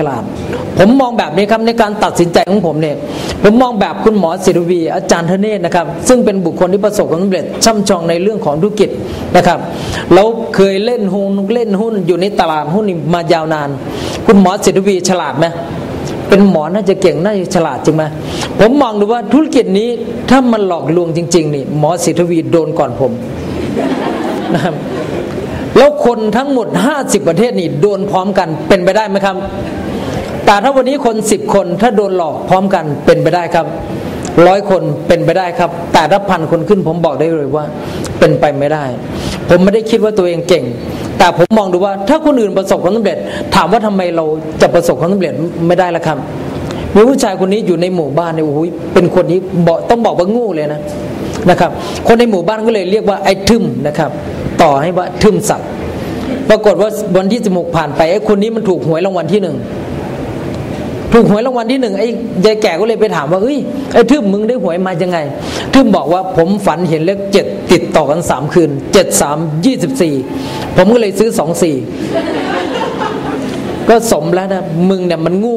ฉลาดผมมองแบบนี้ครับในการตัดสินใจของผมเนี่ยผมมองแบบคุณหมอศิรวี อาจารย์ธเนศนะครับ ซึ่งเป็นบุคคลที่ประสบความสำเร็จช่ำชองในเรื่องของธุรกิจนะครับแล้วเคยเล่นหุ้นเล่นหุ้นอยู่ในตลาดหุ้นมายาวนาน คุณหมอศิรวีฉลาดไหมเป็นหมอน่าจะเก่งน่าจะฉลาดจริงไหมผมมองดูว่าธุรกิจนี้ถ้ามันหลอกลวงจริง ๆ นี่ หมอศิรวีโดนก่อนผมนะครับแล้วคนทั้งหมด 50 ประเทศนี่โดนพร้อมกันเป็นไปได้ไหมครับ แต่ถ้าวันนี้คน10คนถ้าโดนหลอกพร้อมกันเป็นไปได้ครับร้อยคนเป็นไปได้ครับ แต่ถ้าพันคนขึ้นผมบอกได้เลยว่า เป็นไปไม่ได้ ผมไม่ได้คิดว่าตัวเองเก่ง แต่ผมมองดูว่าถ้าคนอื่นประสบความสำเร็จ ถามว่าทำไมเราจะประสบความสำเร็จไม่ได้ละครับมีผู้ชายคนนี้อยู่ในหมู่บ้านเนี่ยโอ้โหเป็นคนนี้บอกต้องบอกว่างูเลยนะนะครับ คนในหมู่บ้านก็เลยเรียกว่าไอ้ทึมนะครับ ต่อให้ว่าทึมสัตว์ปรากฏว่าวันที่จมูกผ่านไปไอ้คนนี้มันถูกหวยรางวัลที่หนึ่ง ถูกหวยรางวัลที่หนึ่งไอ้ยายแก่ก็เลยไปถามว่าเฮ้ยไอ้ทึมมึงได้หวยมายังไง ทึมบอกว่าผมฝันเห็นเลขเจ็ดติดต่อกันสามคืนเจ็ดสามยี่สิบสี่ผมก็เลยซื้อสองสี่ก็สมแล้วนะมึงเนี่ยมันงู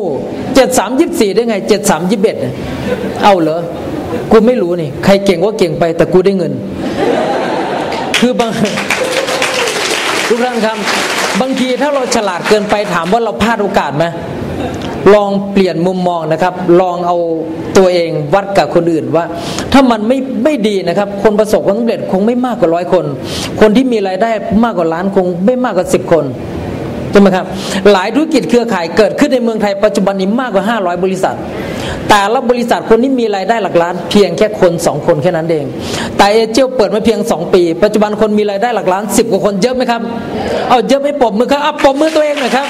เจ็ดสามยี่สี่ได้ไงเจ็ดสามยี่สิบเอ็ดเอาเหรอกูไม่รู้นี่ ใครเก่งว่าเก่งไปแต่กูได้เงิน คือบางทุกท่านครับ บางทีถ้าเราฉลาดเกินไปถามว่าเราพลาดโอกาสไหม ลองเปลี่ยนมุมมองนะครับ ลองเอาตัวเองวัดกับคนอื่นว่า ถ้ามันไม่ไม่ดีนะครับ คนประสบความสำเร็จคงไม่มากกว่าร้อยคน คนที่มีรายได้มากกว่าล้านคงไม่มากกว่าสิบคนใช่ไหมครับหลายธุรกิจเครือข่ายเกิดขึ้นในเมืองไทยปัจจุบันนี้มากกว่า 500 บริษัท แต่ละบริษัทคนนี้มีรายได้หลักล้าน เพียงแค่คนสองคนแค่นั้นเอง แต่เอเจลเปิดมาเพียง 2 ปี ปัจจุบันคนมีรายได้หลักล้าน 10 กว่าคนเยอะไหมครับ เอาเยอะไม่ปมมือครับเอาปมมือตัวเองหน่อยครับ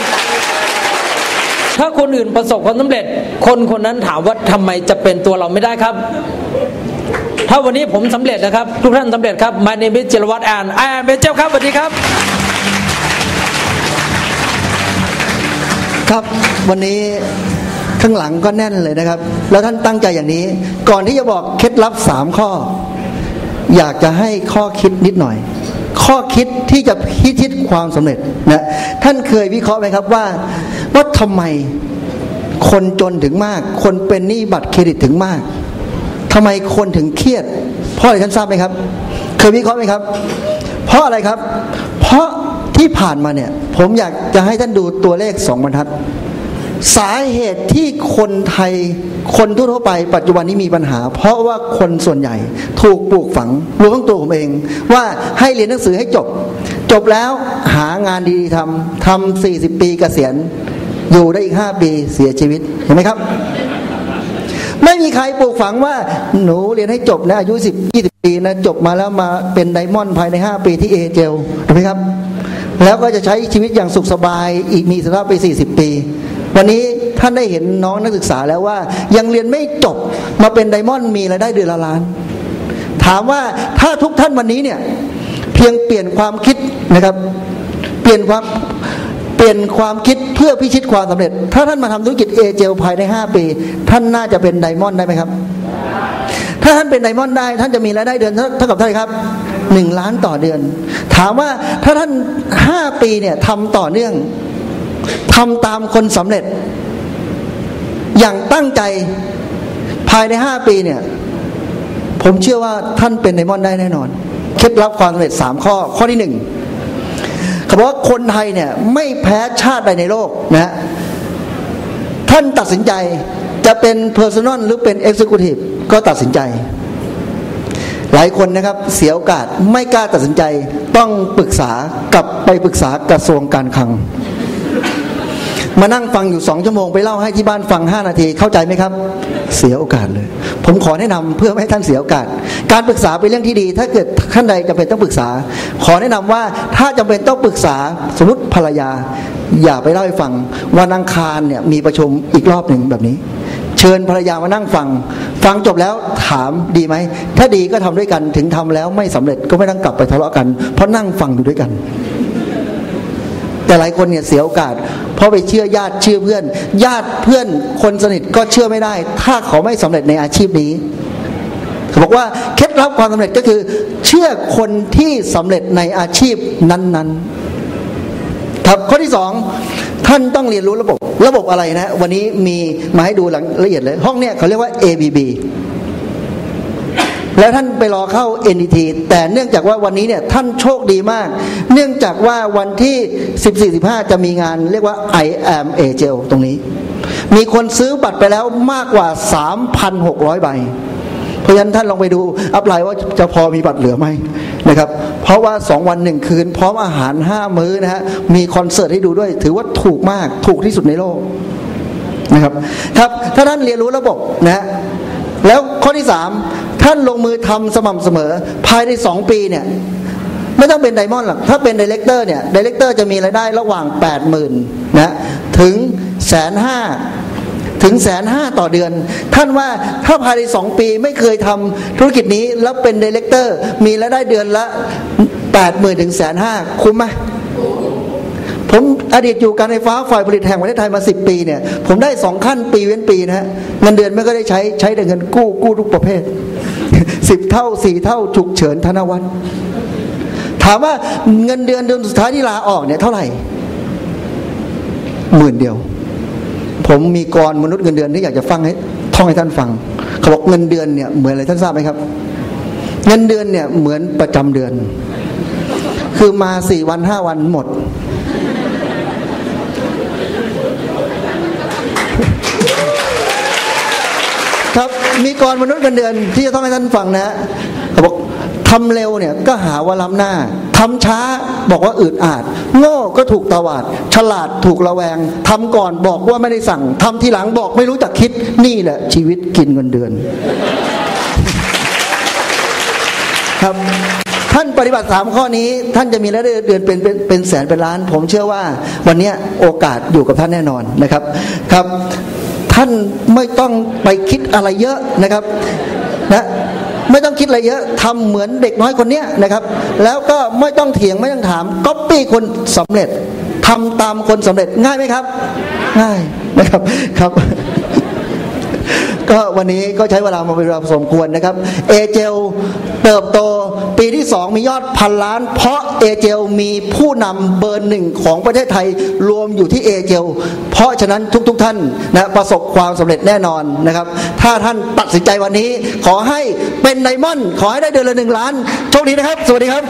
ถ้าคนอื่นประสบความสำเร็จ คนคนนั้นถามว่าทำไมจะเป็นตัวเราไม่ได้ครับ ถ้าวันนี้ผมสำเร็จนะครับ ทุกท่านสำเร็จครับมาในมิจิรวัตรแอนแอนเบเจลครับสวัสดีครับ ครับวันนี้ข้างหลังก็แน่นเลยนะครับ แล้วท่านตั้งใจอย่างนี้ ก่อนที่จะบอกเคล็ดลับสามข้อ อยากจะให้ข้อคิดนิดหน่อย ข้อคิดที่จะพิชิตความสำเร็จนะท่านเคยวิเคราะห์ไหมครับว่า ว่าทำไมคนจนถึงมาก คนเป็นหนี้บัตรเครดิตถึงมากทำไมคนถึงเครียด เพราะอะไรท่านทราบไหมครับ เคยวิเคราะห์ไหมครับ เพราะอะไรครับ เพราะที่ผ่านมาเนี่ย ผมอยากจะให้ท่านดูตัวเลขสองบรรทัด สาเหตุที่คนไทยคนทั่วไป ปัจจุบันนี้มีปัญหา เพราะว่าคนส่วนใหญ่ถูกปลูกฝังรวมทั้งตัวผมเอง ว่าให้เรียนหนังสือให้จบ จบแล้วหางานดีๆทำทำสี่สิบปีเกษียณ อยู่ได้อีกห้าปีเสียชีวิตเห็นไหมครับ ไม่มีใครปลูกฝังว่า หนูเรียนให้จบนะอายุสิบยี่สิบปีนะจบมาแล้วมาเป็นไดมอนด์ภายในห้าปีที่เอเจลถูกไหมครับ แล้วก็จะใช้ชีวิตอย่างสุขสบายอีกมีสภาพไปสี่สิบปี วันนี้ท่านได้เห็นน้องนักศึกษาแล้วว่า ยังเรียนไม่จบมาเป็นไดมอนด์มีรายได้เดือนละล้าน ถามว่าถ้าทุกท่านวันนี้เนี่ยเพียงเปลี่ยนความคิดนะครับ เปลี่ยนความ เปลี่ยนความคิดเพื่อพิชิตความสำเร็จ ถ้าท่านมาทำธุรกิจเอเจลภายในห้าปี ท่านน่าจะเป็นไดมอนด์ได้ไหมครับ ถ้าท่านเป็นไดมอนด์ได้ ท่านจะมีรายได้เดือนเท่ากับเท่าไหร่ครับหนึ่งล้านต่อเดือน ถามว่าถ้าท่านห้าปีเนี่ยทำต่อเนื่องทำตามคนสำเร็จ อย่างตั้งใจภายในห้าปีเนี่ย ผมเชื่อว่าท่านเป็นไดมอนด์ได้แน่นอน เคล็ดลับความสำเร็จสามข้อ ข้อที่หนึ่ง เขาบอกว่าคนไทยเนี่ยไม่แพ้ชาติใดในโลกนะฮะท่านตัดสินใจจะเป็นเพอร์ซันอลหรือเป็นเอ็กซิคิวทีฟก็ตัดสินใจ หลายคนนะครับเสียโอกาสไม่กล้าตัดสินใจต้องปรึกษากลับไปปรึกษากระทรวงการคลัง มานั่งฟังอยู่สองชั่วโมงไปเล่าให้ที่บ้านฟังห้านาทีเข้าใจไหมครับ เสียโอกาสเลย ผมขอแนะนำเพื่อไม่ให้ท่านเสียโอกาส การปรึกษาเป็นเรื่องที่ดี ถ้าเกิดท่านใดจำเป็นต้องปรึกษา ขอแนะนำว่าถ้าจำเป็นต้องปรึกษาสมมติภรรยา อย่าไปเล่าให้ฟังวันอังคารเนี่ยมีประชุมอีกรอบหนึ่งแบบนี้เชิญภรรยามานั่งฟัง ฟังจบแล้วถามดีไหม ถ้าดีก็ทำด้วยกันถึงทำแล้วไม่สำเร็จก็ไม่ต้องกลับไปทะเลาะกัน เพราะนั่งฟังอยู่ด้วยกัน แต่หลายคนเนี่ยเสียโอกาส เพราะไปเชื่อญาติเชื่อเพื่อน ญาติเพื่อนคนสนิทก็เชื่อไม่ได้ ถ้าเขาไม่สำเร็จในอาชีพนี้เขาบอกว่าเคล็ดลับความสำเร็จก็คือ เชื่อคนที่สำเร็จในอาชีพนั้นๆครับข้อที่สองท่านต้องเรียนรู้ระบบ ระบบอะไรนะ วันนี้มีมาให้ดูหลังละเอียดเลย ห้องเนี่ยเขาเรียกว่า ABB แล้วท่านไปรอเข้า NDT แต่เนื่องจากว่าวันนี้เนี่ยท่านโชคดีมาก เนื่องจากว่าวันที่ 14-15 จะมีงานเรียกว่า I am a g e l ตรงนี้ มีคนซื้อบัตรไปแล้วมากกว่า 3,600 ใบ เพราะฉะนั้นท่านลองไปดู อัพไลน์ว่าจะพอมีบัตรเหลือไหมนะครับ เพราะว่า 2 วันหนึ่งคืน พร้อมอาหาร 5 มื้อนะฮะ มีคอนเสิร์ตให้ดูด้วย ถือว่าถูกมาก ถูกที่สุดในโลกนะครับ ครับ ถ้าท่านเรียนรู้ระบบนะฮะแล้วข้อที่สาม ท่านลงมือทำสม่ำเสมอ ภายในสองปีเนี่ย ไม่ต้องเป็นไดมอนด์หรอกถ้าเป็นดีเลกเตอร์เนี่ยดีเลกเตอร์จะมีรายได้ระหว่าง8ปดหมื่นนะถึงแสนห้าถึงแสนห้าต่อเดือน ท่านว่าถ้าภายในสองปีไม่เคยทำธุรกิจนี้แล้วเป็นดีเลกเตอร์มีรายได้เดือนละ8ปดหมื่นถึงแสนห้าคุ้มไหมผมอดีตอยู่การไฟฟ้าฝ่ายผลิตแห่งประเทศไทยมาสิปีเนี่ย ผมได้สองขั้นปีเว้นปีนะฮะเงินเดือนไม่ก็ได้ใช้ใช้แต่เงินกู้กู้ทุกประเภท สิบเท่าสี่เท่าฉุกเฉินธนวัฒน์ถามว่าเงินเดือนเดือนสุดท้ายที่ลาออกเนี่ยเท่าไหร่หมื่นเดียว ผมมีกรมนุษย์เงินเดือนที่อยากจะฟังให้ท่องให้ท่านฟังเขาบอกเงินเดือนเนี่ยเหมือนอะไรท่านทราบไหมครับ เงินเดือนเนี่ยเหมือนประจำเดือน คือมาสี่วันห้าวันหมด ครับ มีกรมนุษย์เงินเดือนที่จะต้องให้ท่านฟังนะฮะเขาบอกทำเร็วเนี่ยก็หาว่าล้ำหน้าทำช้าบอกว่าอึดอาด โง่ก็ถูกตวาด ฉลาดถูกระแวงทำก่อนบอกว่าไม่ได้สั่งทำทีหลังบอกไม่รู้จักคิดนี่แหละ ชีวิตกินเงินเดือน ครับท่านปฏิบัติสามข้อนี้ ท่านจะมีรายได้เดือนเป็นเป็นเป็นแสนเป็นล้าน ผมเชื่อว่า วันนี้โอกาสอยู่กับท่านแน่นอนนะครับ ครับ ท่านไม่ต้องไปคิดอะไรเยอะนะครับนะไม่ต้องคิดอะไรเยอะทำเหมือนเด็กน้อยคนเนี้ยนะครับ แล้วก็ไม่ต้องเถียงไม่ต้องถามก๊อปปี้คนสำเร็จทำตามคนสำเร็จง่ายไหมครับ ง่ายนะครับครับ ก็วันนี้ก็ใช้เวลามาเป็นเวลาสมควรนะครับเอเจลเติบโตปีที่สองมียอดพันล้าน เพราะเอเจลมีผู้นำเบอร์หนึ่งของประเทศไทยรวมอยู่ที่เอเจลเพราะฉะนั้นทุกๆทท่านนะประสบความสำเร็จแน่นอนนะครับ ถ้าท่านตัดสินใจวันนี้ขอให้เป็นไดมอนด์ขอให้ได้เดือนละหนึ่งล้านโชคดีนะครับ สวัสดีครับ